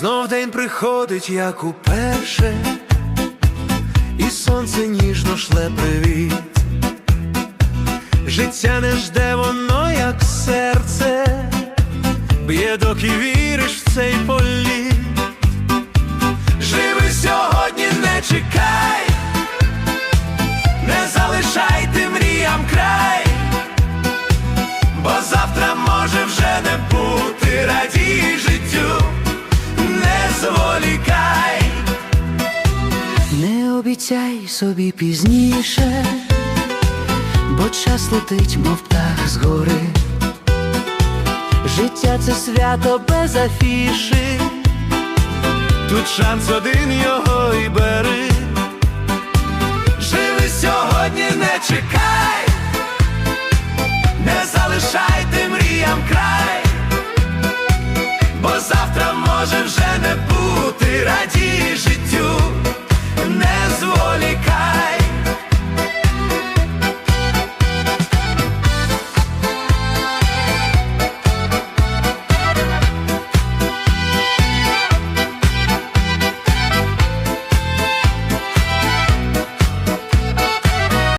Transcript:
Знов день приходить, як уперше, і сонце ніжно шле привіт. Життя не жде воно, як серце, б'є, доки віриш в цей політ. Обіцяй собі пізніше, бо час летить, мов птах з гори. Життя це свято без афіши, тут шанс один його і бери. Живи сьогодні, не чекай, не залишай ти мріям край, бо завтра може вже не бути радій.